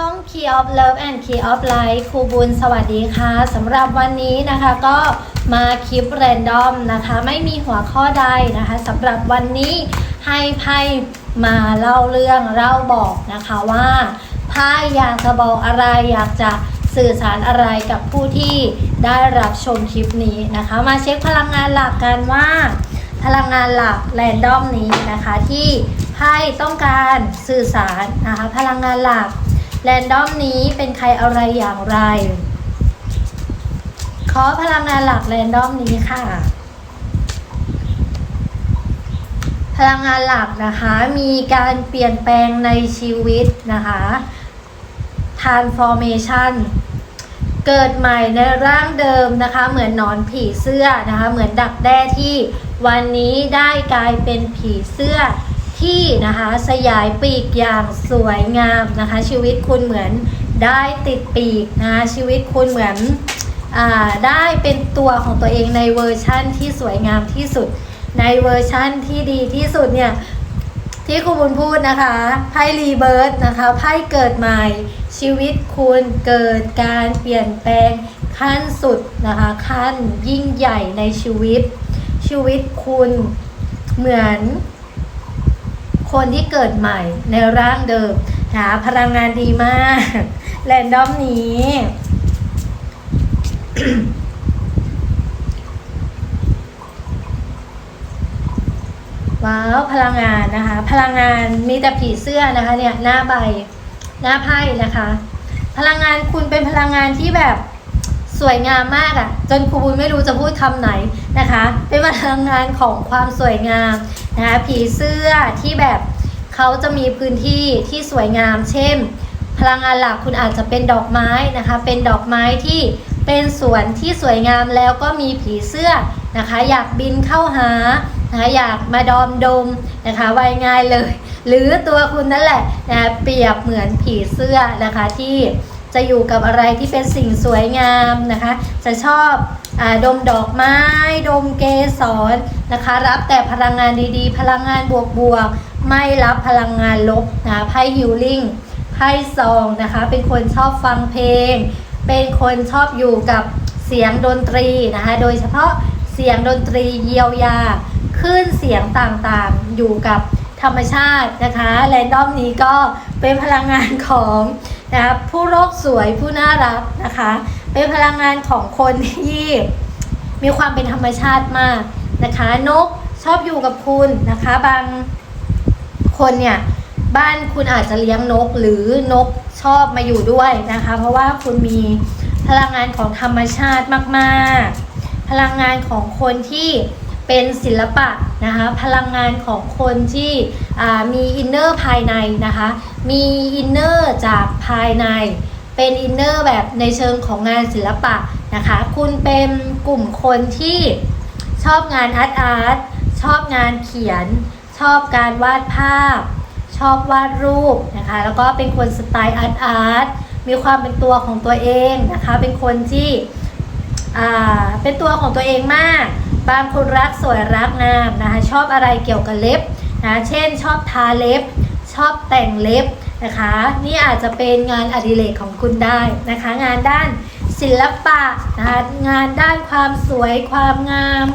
ช่อง Key of Love and Key of Life ครูบุญสวัสดีค่ะสำหรับวันนี้นะคะก็มาคลิปแรนดอมนะคะ ไม่มีหัวข้อใดนะคะสำหรับวันนี้ให้ไพ่มาเล่าเรื่องเล่าบอกนะคะว่าไพ่อยากจะบอกอะไรอยากจะสื่อสารอะไรกับผู้ที่ได้รับชมคลิปนี้นะคะ มาเช็คพลังงานหลักกันว่า พลังงานหลักแรนดอมนี้นะคะที่ไพ่ต้องการสื่อสารนะคะพลังงานหลัก แรนดอมนี้เป็นใครอะไรอย่างไร ขอพลังงานหลักแรนดอมนี้ค่ะ พลังงานหลักนะคะ มีการเปลี่ยนแปลงในชีวิตนะคะ transformation เกิดใหม่ในร่างเดิมนะคะ เหมือนหนอนผีเสื้อนะคะ เหมือนดักแด้ที่วันนี้ได้กลายเป็นผีเสื้อ ที่นะคะสยายปีกอย่างสวยงามนะคะ ชีวิตคุณเหมือนได้ติดปีกนะคะชีวิตคุณเหมือนอได้เป็นตัวของตัวเองในเวอร์ชั่นที่สวยงามที่สุด ในเวอร์ชั่นที่ดีที่สุดเนี่ยที่ครูบุญพูดนะคะไพ่รีเบิร์ตนะคะไพ่เกิดใหม่ชีวิตคุณเกิดการเปลี่ยนแปลงขั้นสุดนะคะขั้นยิ่งใหญ่ในชีวิต ชีวิตคุณเหมือน คนที่เกิดใหม่ในร่างเดิมนะพลังงานดีมากแรนดอมนี้ว้าวพลังงานนะคะ พลังงานมีแต่ผีเสื้อนะคะ เนี่ยหน้าใบหน้าไพ่นะคะ พลังงานคุณเป็นพลังงานที่แบบ สวยงามมากอะ่ะ จนครูบุญไม่รู้จะพูดคำไหนนะคะ เป็นพลังงานของความสวยงามนะคะผีเสื้อที่แบบเขาจะมีพื้นที่ที่สวยงาม เช่น พลังงานหลักคุณอาจจะเป็นดอกไม้นะคะ เป็นดอกไม้ที่เป็นสวนที่สวยงามแล้วก็มีผีเสื้อนะคะ อยากบินเข้าหานะคะอยากมาดอมดมนะคะไวง่ายเลย หรือตัวคุณนั่นแหละนะะเปรียบเหมือนผีเสื้อนะคะที่ จะอยู่กับอะไรที่เป็นสิ่งสวยงามนะคะ จะชอบอดมดอกไม้ ดมเกสรนะคะ รับแต่พลังงานดีๆ พลังงานบวกๆ ไม่รับพลังงานลบนะไพ่ฮิลลิ่งไพ่ซองนะคะ เป็นคนชอบฟังเพลง เป็นคนชอบอยู่กับเสียงดนตรีนะคะ โดยเฉพาะเสียงดนตรีเยียวยาคลื่นเสียงต่างๆอยู่กับธรรมชาตินะคะแรนดอมนี้ก็เป็นพลังงานของ นะคะผู้โลกสวยผู้น่ารักนะคะ เป็นพลังงานของคนที่มีความเป็นธรรมชาติมากนะคะ นกชอบอยู่กับคุณนะคะ บางคนเนี่ยบ้านคุณอาจจะเลี้ยงนกหรือนกชอบมาอยู่ด้วยนะคะ เพราะว่าคุณมีพลังงานของธรรมชาติมาก ๆ พลังงานของคนที่ เป็นศิลปะนะคะพลังงานของคนที่มีอินเนอร์ภายในนะคะมีอินเนอร์จากภายใน เป็นอินเนอร์แบบในเชิงของงานศิลปะนะคะคุณเป็นกลุ่มคนที่ชอบงานอาร์ตอาร์ตชอบงานเขียน ชอบการวาดภาพ ชอบวาดรูปนะคะแล้วก็เป็นคนสไตล์อาร์ตอาร์ตมีความเป็นตัวของตัวเองนะคะเป็นคนที่เป็นตัวของตัวเองมาก บางคนรักสวยรักงามนะคะชอบอะไรเกี่ยวกับเล็บนะเช่นชอบทาเล็บ ชอบแต่งเล็บนะคะ นี่อาจจะเป็นงานอดิเรกของคุณได้นะคะ งานด้านศิลปะนะคะงานด้านความสวยความงาม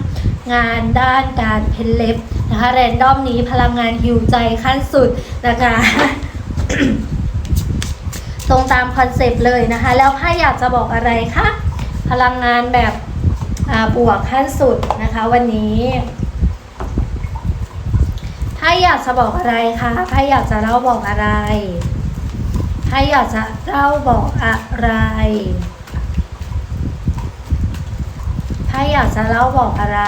งานด้านการเพ้นเล็บนะคะแรนดอมนี้พลังงานฮิวใจขั้นสุดนะคะตรงตามคอนเซปต์เลยนะคะ แล้วถ้าอยากจะบอกอะไรคะพลังงานแบบ บวกขั้นสุดนะคะ วันนี้ถ้าอยากจะบอกอะไรคะถ้าอยากจะเล่าบอกอะไรถ้าอยากจะเล่าบอกอะไรถ้าอยากจะเล่าบอกอะไร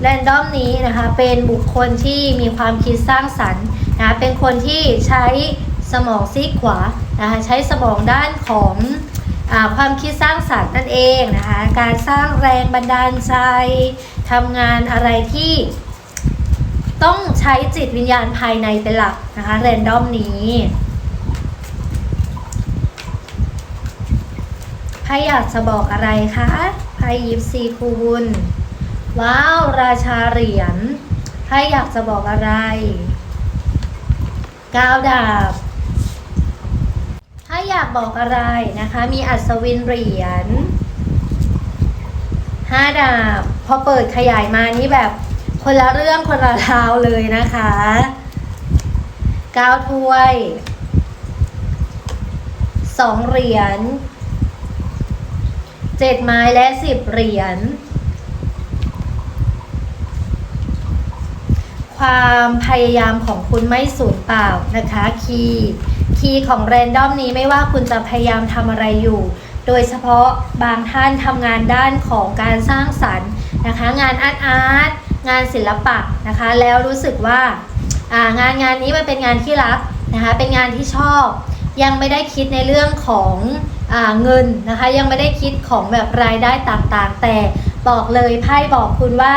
แรนดอมนี้นะคะเป็นบุคคลที่มีความคิดสร้างสรรค์นะคะเป็นคนที่ใช้สมองซีกขวานะคะใช้สมองด้านของ ความคิดสร้างสรรค์นั่นเองนะคะ การสร้างแรงบันดาลใจทำงานอะไรที่ต้องใช้จิตวิญญาณภายในเป็นหลักนะคะแรนดอมนี้ไพ่อยากจะบอกอะไรคะไพ่ยิปซีคูบุญว้าว ราชาเหรียญไพ่อยากจะบอกอะไรก้าวดาบ อยากบอกอะไรนะคะ มีอัศวินเหรียญห้าดาบ พอเปิดขยายมานี่แบบคนละเรื่องคนละราวเลยนะคะเก้าถ้วยสองเหรียญเจ็ดไม้และสิบเหรียญความพยายามของคุณไม่สูญเปล่านะคะ คีย์ คีย์ของแรนดอมนี้ไม่ว่าคุณจะพยายามทำอะไรอยู่ โดยเฉพาะบางท่านทำงานด้านของการสร้างสรรค์นะคะ งานอาร์ตอาร์ตงานศิลปะนะคะ แล้วรู้สึกว่าางานงานนี้มันเป็นงานที่รักนะคะ เป็นงานที่ชอบ ยังไม่ได้คิดในเรื่องของอเงินนะคะ ยังไม่ได้คิดของแบบรายได้ต่างๆ แต่บอกเลยไพ่บอกคุณว่า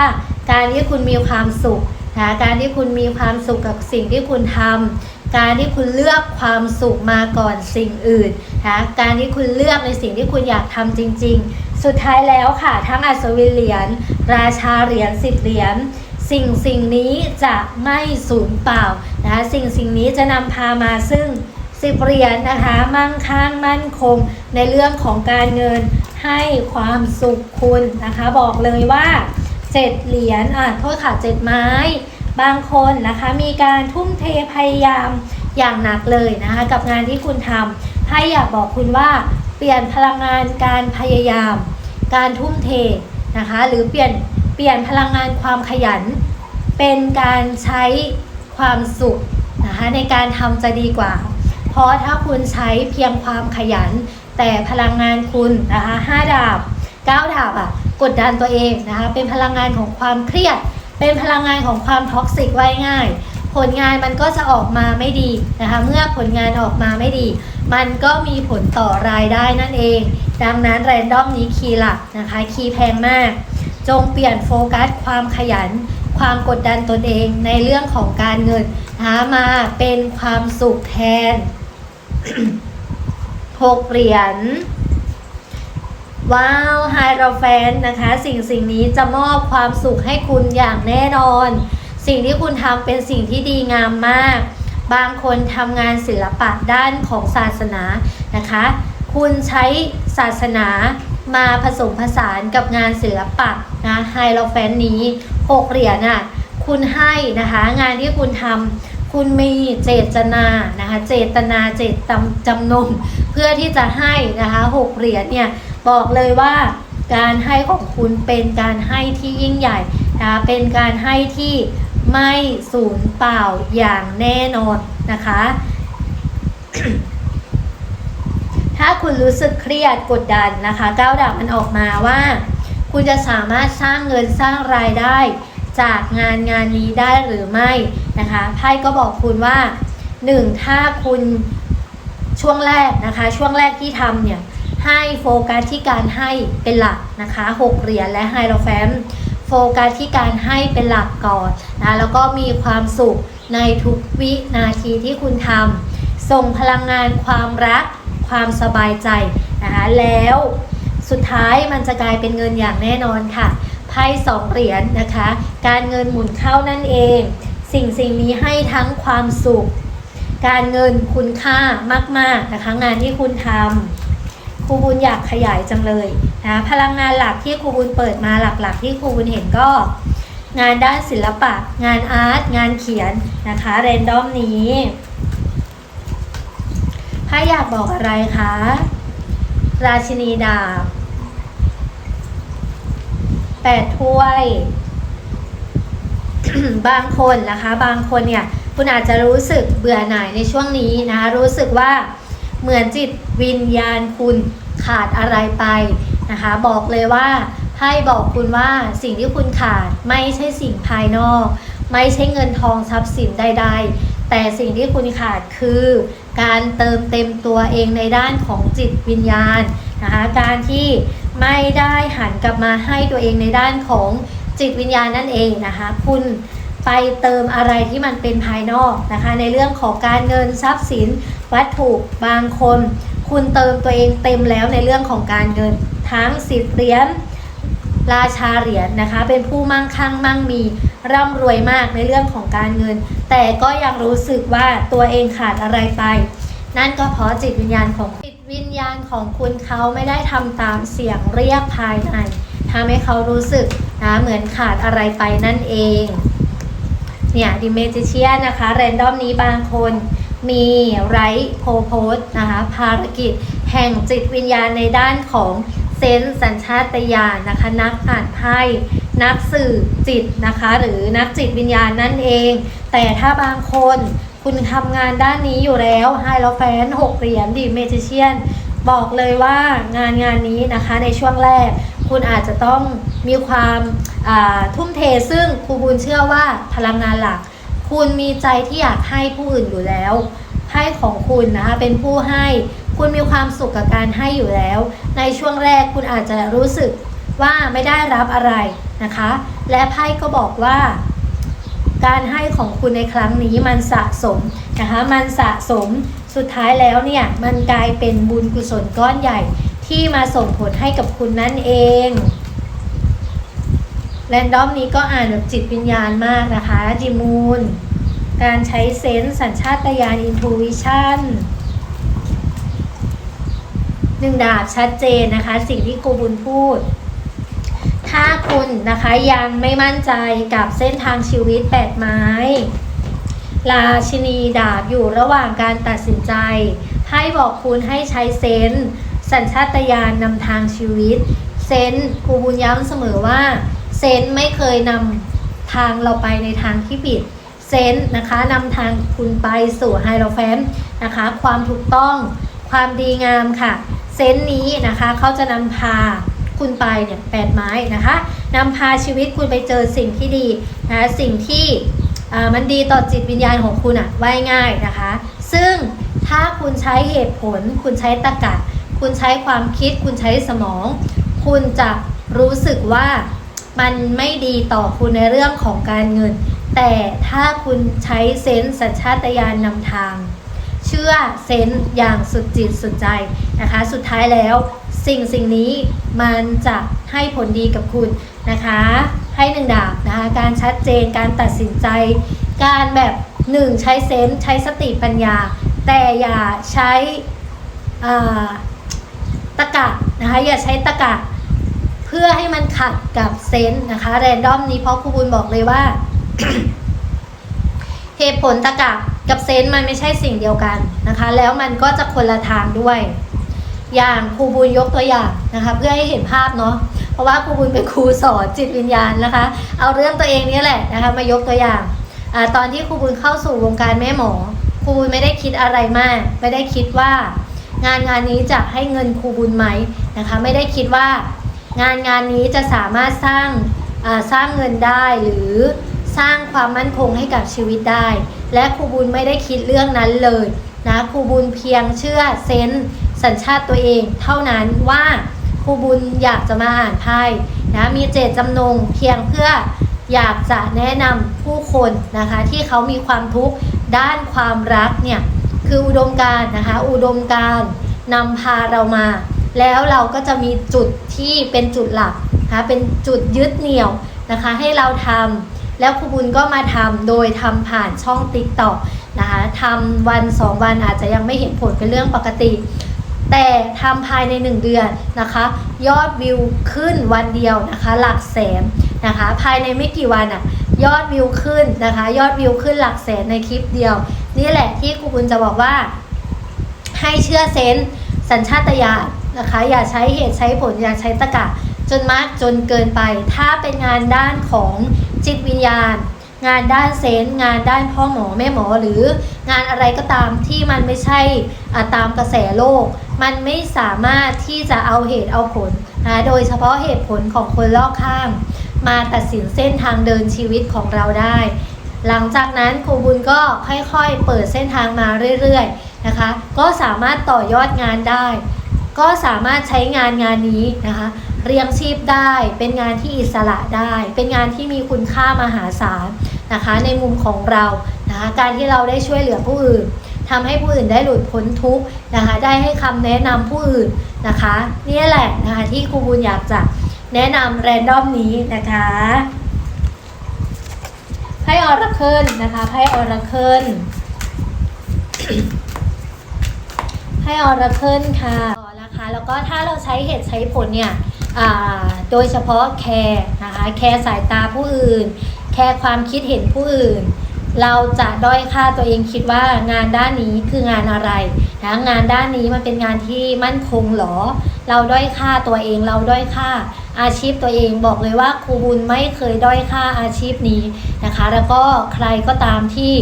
การที่คุณมีความสุขนะคะการที่คุณมีความสุขกับสิ่งที่คุณทำ การที่คุณเลือกความสุขมาก่อนสิ่งอื่นนะคะการที่คุณเลือกในสิ่งที่คุณอยากทำจริง ๆ สุดท้ายแล้วค่ะ ทั้งอัศวินเหรียญราชาเหรียญสิบเหรียญสิ่งสิ่งนี้จะไม่สูญเปล่านะคะสิ่งสิ่งนี้จะนำพามาซึ่งสิบเหรียญนะคะ มั่งคั่งมั่นคงในเรื่องของการเงินให้ความสุขคุณนะคะ บอกเลยว่าเจ็ดเหรียญอะโทษค่ะเจ็ดไม้ บางคนนะคะ มีการทุ่มเทพยายามอย่างหนักเลยนะคะ กับงานที่คุณทำให้อยากบอกคุณว่าเปลี่ยนพลังงานการพยายาม การทุ่มเทนะคะ หรือเปลี่ยนเปลี่ยนพลังงานความขยัน เป็นการใช้ความสุขนะคะในการทำจะดีกว่า เพราะถ้าคุณใช้เพียงความขยัน แต่พลังงานคุณนะคะห้าดาบเก้าดาบอะกดดันตัวเองนะคะเป็นพลังงานของความเครียด เป็นพลังงานของความท็อกซิกไว้ง่าย ผลงานมันก็จะออกมาไม่ดีนะคะ เมื่อผลงานออกมาไม่ดี มันก็มีผลต่อรายได้นั่นเอง ดังนั้นแรนดอมนี้คีย์หลักนะคะ คีย์แพงมาก จงเปลี่ยนโฟกัสความขยัน ความกดดันตนเองในเรื่องของการเงินนะคะมาเป็นความสุขแทนหกเหรียญ ว้าวไฮโรแฟนนะคะ สิ่งสิ่งนี้จะมอบความสุขให้คุณอย่างแน่นอน สิ่งที่คุณทำเป็นสิ่งที่ดีงามมาก บางคนทำงานศิลปะด้านของศาสนานะคะ คุณใช้ศาสนามาผสมผสานกับงานศิลปะนะไฮโรแฟนนี้หกเหรียญอะคุณให้นะคะงานที่คุณทำคุณมีเจตนานะคะเจตนาเจตจำจำนงเพื่อที่จะให้นะคะหกเหรียญเนี่ย บอกเลยว่าการให้ของคุณเป็นการให้ที่ยิ่งใหญ่นะคะเป็นการให้ที่ไม่สูญเปล่าอย่างแน่นอนนะคะ ถ้าคุณรู้สึกเครียดกดดันนะคะก้าวดาบมันออกมาว่า คุณจะสามารถสร้างเงินสร้างรายได้ จากงานงานนี้ได้หรือไม่นะคะไพ่ก็บอกคุณว่า 1. ถ้าคุณช่วงแรกนะคะ ช่วงแรกที่ทำเนี่ย ให้โฟกัสที่การให้เป็นหลักนะคะ6เหรียญและไฮโรแฟมโฟกัสที่การให้เป็นหลักก่อนนะแล้วก็มีความสุขในทุกวินาทีที่คุณทำส่งพลังงานความรัก ความสบายใจนะคะแล้วสุดท้ายมันจะกลายเป็นเงินอย่างแน่นอนค่ะไพ่สองเหรียญนะคะ การเงินหมุนเข้านั่นเอง สิ่งสิ่งนี้ให้ทั้งความสุข การเงินคุณค่ามากๆนะคะงานที่คุณทำ รูบุญอยากขยายจังเลยนะพลังงานหลักที่ครูบุญเปิดมาหลักๆ ที่ครูบุญเห็นก็ งานด้านศิลปะ งานอาร์ตงานเขียนนะคะเรนดอมนี้ถ้าอยากบอกอะไรคะราชินีดาบแปดถ้วย บางคนนะคะ บางคนเนี่ย คุณอาจจะรู้สึกเบื่อหน่ายในช่วงนี้นะคะรู้สึกว่า เหมือนจิตวิญญาณคุณขาดอะไรไปนะคะ บอกเลยว่าไพ่บอกคุณว่าสิ่งที่คุณขาดไม่ใช่สิ่งภายนอก ไม่ใช่เงินทองทรัพย์สินใด ๆ แต่สิ่งที่คุณขาดคือ การเติมเต็มตัวเองในด้านของจิตวิญญาณนะคะการที่ไม่ได้หันกลับมาให้ตัวเองในด้านของจิตวิญญาณนั่นเองนะคะ คุณ ไปเติมอะไรที่มันเป็นภายนอกนะคะ ในเรื่องของการเงินทรัพย์สิน วัตถุบางคน คุณเติมตัวเองเต็มแล้วในเรื่องของการเงิน ทั้งสิบเหรียญราชาเหรียญนะคะ เป็นผู้มั่งคั่งมั่งมีร่ำรวยมากในเรื่องของการเงิน แต่ก็ยังรู้สึกว่าตัวเองขาดอะไรไป นั่นก็เพราะจิตวิญญาณของจิตวิญญาณของคุณเขาไม่ได้ทำตามเสียงเรียกภายในทำให้เขารู้สึกนะเหมือนขาดอะไรไปนั่นเอง เนี่ยดิเมจิเชียนะคะแรนดอมนี้บางคนมีไรโพโพสนะคะภารกิจแห่งจิตวิญญาณในด้านของเซนส์สัญชาตญาณนะคะ นักอ่านไพ่นักสื่อจิตนะคะ หรือนักจิตวิญญาณนั่นเอง แต่ถ้าบางคนคุณทำงานด้านนี้อยู่แล้วไฮโลแฟนหกเหรียญดิเมจิเชียน บอกเลยว่างานงานนี้นะคะในช่วงแรก คุณอาจจะต้องมีความทุ่มเทซึ่งครูบุญเชื่อว่าพลังงานหลัก คุณมีใจที่อยากให้ผู้อื่นอยู่แล้ว ให้ของคุณนะคะเป็นผู้ให้ คุณมีความสุขกับการให้อยู่แล้ว ในช่วงแรกคุณอาจจะรู้สึกว่าไม่ได้รับอะไรนะคะ และไพ่ก็บอกว่า การให้ของคุณในครั้งนี้มันสะสมนะคะมันสะสมสุดท้ายแล้วเนี่ยมันกลายเป็นบุญกุศลก้อนใหญ่ที่มาส่งผลให้กับคุณนั่นเองแรนดอมนี้ก็อ่านแบบจิตวิญญาณมากนะคะดิมูนการใช้เซนส์สัญชาตญาณอินทูวิชั่นหนึ่งดาบชัดเจนนะคะ สิ่งที่ครูบุญพูด ถ้าคุณนะคะยังไม่มั่นใจกับเส้นทางชีวิตแปดไม้ราชินีดาบอยู่ระหว่างการตัดสินใจ ให้บอกคุณให้ใช้เซนสัญชาตญาณนำทางชีวิต เซนครูบุญย้ำเสมอว่า เซนไม่เคยนำทางเราไปในทางที่ผิด เซนนะคะนำทางคุณไปสู่ไฮโลแฟนนะคะ ความถูกต้อง ความดีงามค่ะ เซนนี้นะคะเขาจะนำพา คุณไปเนี่ยแปดไม้นะคะนำพาชีวิตคุณไปเจอสิ่งที่ดีนะคะสิ่งที่มันดีต่อจิตวิญญาณของคุณอะว่ายง่ายนะคะ ซึ่งถ้าคุณใช้เหตุผล คุณใช้ตรรกะ คุณใช้ความคิด คุณใช้สมอง คุณจะรู้สึกว่ามันไม่ดีต่อคุณในเรื่องของการเงิน แต่ถ้าคุณใช้เซนส์สัญชาตญาณนำทาง เชื่อเซนส์อย่างสุดจิตสุดใจนะคะ สุดท้ายแล้ว สิ่งสิ่งนี้มันจะให้ผลดีกับคุณนะคะ ให้หนึ่งดาบนะคะ การชัดเจนการตัดสินใจ การแบบหนึ่งใช้เซนส์ใช้สติปัญญา แต่อย่าใช้ตะกะนะคะอย่าใช้ตะกะเพื่อให้มันขัดกับเซนส์นะคะแรนดอมนี้เพราะครูบุญบอกเลยว่าเหตุผลตะกะกับเซนส์มันไม่ใช่สิ่งเดียวกันนะคะ แล้วมันก็จะคนละทางด้วย อย่างครูบุญยกตัวอย่างนะคะ เพื่อให้เห็นภาพเนาะเพราะว่าครูบุญเป็นครูสอนจิตวิญญาณนะคะ เอาเรื่องตัวเองนี่แหละนะคะมายกตัวอย่างอตอนที่ครูบุญเข้าสู่วงการแม่หมอครูบุญไม่ได้คิดอะไรมาก ไม่ได้คิดว่า งานงานนี้จะให้เงินครูบุญไหมนะคะ ไม่ได้คิดว่า งานงานนี้จะสามารถสร้างสร้างเงินได้หรือสร้างความมั่นคงให้กับชีวิตได้ และครูบุญไม่ได้คิดเรื่องนั้นเลยนะครูบุญเพียงเชื่อเซน สัญชาติตัวเองเท่านั้นว่าครูบุญอยากจะมาอ่านไพ่นะมีเจตจำนงเพียงเพื่ออยากจะแนะนำผู้คนนะคะที่เขามีความทุกข์ด้านความรักเนี่ยคืออุดมการนะคะอุดมการนำพาเรามา แล้วเราก็จะมีจุดที่เป็นจุดหลักนะคะเป็นจุดยึดเหนี่ยวนะคะให้เราทำแล้วครูบุญก็มาทำโดยทำผ่านช่องติ๊กต็อกนะคะทำวันสองวันอาจจะยังไม่เห็นผลเป็นเรื่องปกติ แต่ทำภายใน 1 เดือนนะคะ ยอดวิวขึ้นวันเดียวนะคะ หลักแสนนะคะ ภายในไม่กี่วันอะยอดวิวขึ้นนะคะ ยอดวิวขึ้นหลักแสนในคลิปเดียว นี่แหละที่ครูบุญจะบอกว่า ให้เชื่อเซนสัญชาตญาณนะคะ อย่าใช้เหตุใช้ผลอย่าใช้ตะกะ จนมากจนเกินไป ถ้าเป็นงานด้านของจิตวิญญาณ งานด้านเซนงานด้านพ่อหมอแม่หมอหรืองานอะไรก็ตามที่มันไม่ใช่ตามกระแสโลก มันไม่สามารถที่จะเอาเหตุเอาผลนะโดยเฉพาะเหตุผลของคนรอบข้าง มาตัดสินเส้นทางเดินชีวิตของเราได้ หลังจากนั้นครูบุญก็ค่อยๆ เปิดเส้นทางมาเรื่อยๆนะคะ ก็สามารถต่อยอดงานได้ ก็สามารถใช้งานงานนี้นะคะเรียงชีพได้เป็นงานที่อิสระได้ เป็นงานที่มีคุณค่ามหาศาลนะคะ ในมุมของเรานะคะการที่เราได้ช่วยเหลือผู้อื่น ทำให้ผู้อื่นได้หลุดพ้นทุกข์นะคะ ได้ให้คำแนะนำผู้อื่นนะคะนี่แหละนะคะที่ครูบุญอยากจะแนะนำแรนดอมนี้นะคะไพ่ออราเคิลนะคะไพ่ออราเคิลให้ออราเคิลค่ะนะคะแล้วก็ถ้าเราใช้เหตุใช้ผลเนี่ยโดยเฉพาะแคร์นะคะแคร์สายตาผู้อื่น แคร์ความคิดเห็นผู้อื่น เราจะด้อยค่าตัวเองคิดว่างานด้านนี้คืองานอะไรนะงานด้านนี้มันเป็นงานที่มั่นคงหรอ เราด้อยค่าตัวเองเราด้อยค่าอาชีพตัวเองบอกเลยว่าครูบุญไม่เคยด้อยค่าอาชีพนี้นะคะ แล้วก็ใครก็ตามที่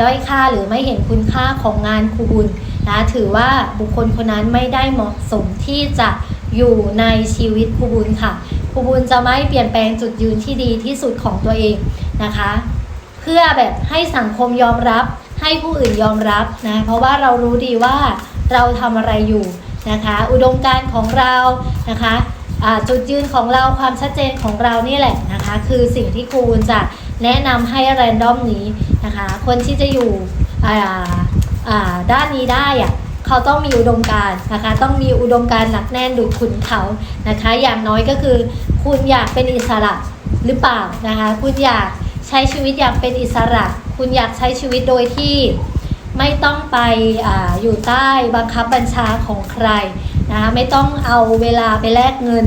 ด้อยค่าหรือไม่เห็นคุณค่าของงานครูบุญนะถือว่าบุคคลคนนั้นไม่ได้เหมาะสมที่จะอยู่ในชีวิตครูบุญค่ะครูบุญจะไม่เปลี่ยนแปลงจุดยืนที่ดีที่สุดของตัวเองนะคะ เพื่อแบบให้สังคมยอมรับ ให้ผู้อื่นยอมรับนะเพราะว่าเรารู้ดีว่าเราทำอะไรอยู่นะคะ อุดมการณ์ของเรานะคะจุดยืนของเราความชัดเจนของเรานี่แหละนะคะ คือสิ่งที่ครูจะแนะนำให้แรนดอมนี้นะคะ คนที่จะอยู่อ่าอ่าด้านนี้ได้อะเขาต้องมีอุดมการนะคะ ต้องมีอุดมการหนักแน่นดุจขุนเขานะคะ อย่างน้อยก็คือ คุณอยากเป็นอิสระหรือเปล่านะคะ คุณอยาก ช้ชีวิตอย่างเป็นอิสระ คุณอยากใช้ชีวิตโดยที่ไม่ต้องไปออยู่ใต้บังคับบัญชาของใครนะคะไม่ต้องเอาเวลาไปแลกเงิน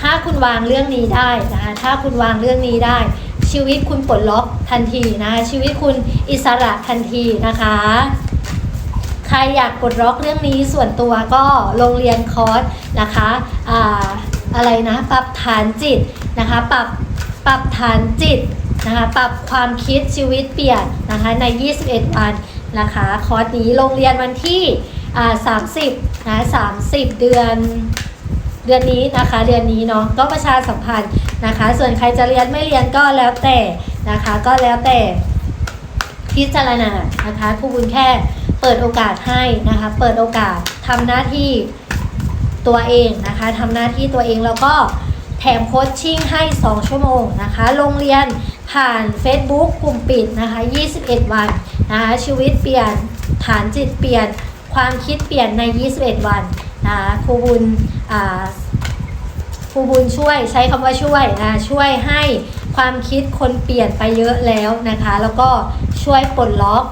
ถ้าคุณวางเรื่องนี้ได้นะคะถ้าคุณวางเรื่องนี้ได้ ชีวิตคุณปลดล็อกทันทีนะคะชีวิตคุณอิสระทันทีนะคะ ใครอยากกดล็อกเรื่องนี้ส่วนตัวก็โรงเรียนคอร์สนะคะออะไรนะปรับฐานจิตนะคะปรับ ปรับฐานจิตนะคะ ปรับความคิดชีวิตเปลี่ยนนะคะใน 21 วันนะคะ คอร์สนี้โรงเรียนวันที่30นะ30เดือนเดือนนี้นะคะ เดือนนี้เนาะก็ประชาสัมพันธ์นะคะ ส่วนใครจะเรียนไม่เรียนก็แล้วแต่นะคะ ก็แล้วแต่พิจารณานะคะครูบุญแค่เปิดโอกาสให้นะคะ เปิดโอกาสทำหน้าที่ตัวเองนะคะทำหน้าที่ตัวเองแล้วก็ แถมโคชชิ่งให้ 2 ชั่วโมงนะคะ โรงเรียนผ่าน Facebook กลุ่มปิดนะคะ 21 วันนะคะชีวิตเปลี่ยนฐานจิตเปลี่ยนความคิดเปลี่ยนใน 21 วันนะคะครูบุญครูบุญช่วยใช้คำว่าช่วยนะช่วยให้ความคิดคนเปลี่ยนไปเยอะแล้วนะคะ แล้วก็ช่วยปลดล็อก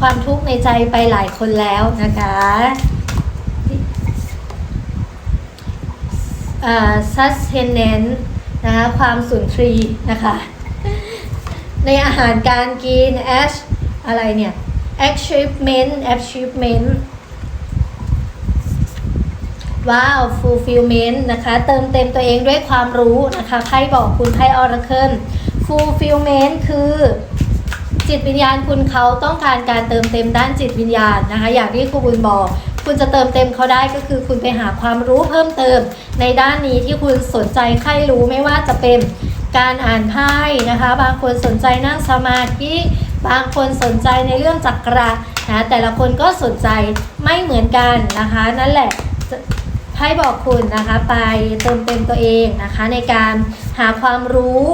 ความทุกข์ในใจไปหลายคนแล้วนะคะอ่า sustenance นะคะความสุนทรีนะคะ ในอาหารการกิน ash อะไรเนี่ย achievement achievement ว้าว fulfillment นะคะ เติมเต็มตัวเองด้วยความรู้นะคะ ใครบอกคุณไพ่ Oracle fulfillment คือจิตวิญญาณคุณเขาต้องการการเติมเต็มด้านจิตวิญญาณนะคะ อย่างที่ครูบุญบอก คุณจะเติมเต็มเขาได้ก็คือคุณไปหาความรู้เพิ่มเติม ในด้านนี้ที่คุณสนใจใครรู้ไม่ว่าจะเป็นการอ่านไพ่นะคะ บางคนสนใจนั่งสมาธิบางคนสนใจในเรื่องจักระนะแต่ละคนก็สนใจไม่เหมือนกันนะคะ นั่นแหละไพ่บอกคุณนะคะไปเติมเต็มตัวเองนะคะ ในการหาความรู้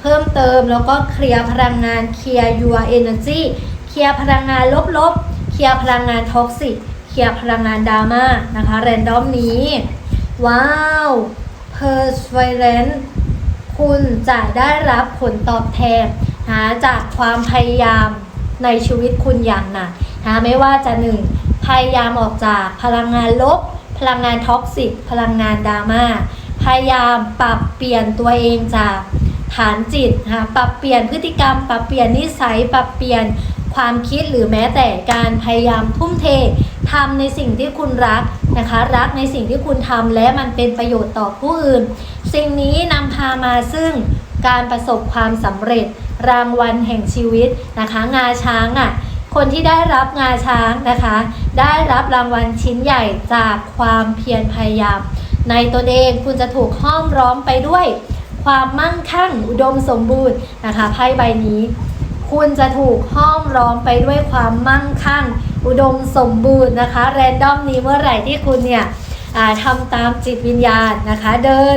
เพิ่มเติมแล้วก็เคลียร์พลังงานเคลียร์ your energy เคลียร์พลังงานลบๆเคลียร์พลังงานท็อกซิก เคลียร์พลังงานดราม่านะคะแรนดอมนี้ ว้าว perseverance คุณจะได้รับผลตอบแทนนะจากความพยายามในชีวิตคุณอย่างหนักนะไม่ว่าจะหนึ่งพยายามออกจากพลังงานลบ พลังงานท็อกซิกพลังงานดราม่าพยายามปรับเปลี่ยนตัวเองจากฐานจิตนะปรับเปลี่ยนพฤติกรรม ปรับเปลี่ยนนิสัย ปรับเปลี่ยน ความคิดหรือแม้แต่การพยายามทุ่มเททำในสิ่งที่คุณรักนะคะ รักในสิ่งที่คุณทำและมันเป็นประโยชน์ต่อผู้อื่น สิ่งนี้นำพามาซึ่งการประสบความสำเร็จรางวัลแห่งชีวิตนะคะ งาช้างอะคนที่ได้รับงาช้างนะคะ ได้รับรางวัลชิ้นใหญ่จากความเพียรพยายาม ในตนเองคุณจะถูกห้อมร้อมไปด้วย ความมั่งคั่งอุดมสมบูรณ์นะคะไพ่ใบนี้ คุณจะถูกห้อมล้อมไปด้วยความมั่งคั่ง อุดมสมบูรณ์นะคะแรนดอมนี้เมื่อไหร่ที่คุณเนี่ยทำตามจิตวิญญาณนะคะ เดิน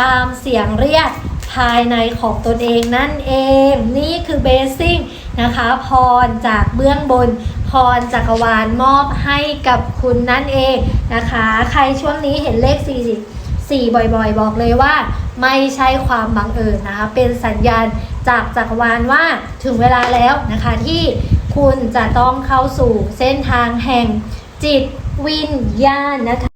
ตามเสียงเรียกภายในของตนเองนั่นเอง นี่คือเบสซิ่งนะคะพรจากเบื้องบนพรจักรวาลมอบให้กับคุณนั่นเองนะคะ ใครช่วงนี้เห็นเลข4 4บ่อยๆ บอกเลยว่า ไม่ใช่ความบังเอิญนะคะ เป็นสัญญาณ จากจักรวาลว่าถึงเวลาแล้วนะคะ ที่คุณจะต้องเข้าสู่เส้นทางแห่งจิตวิญญาณนะคะ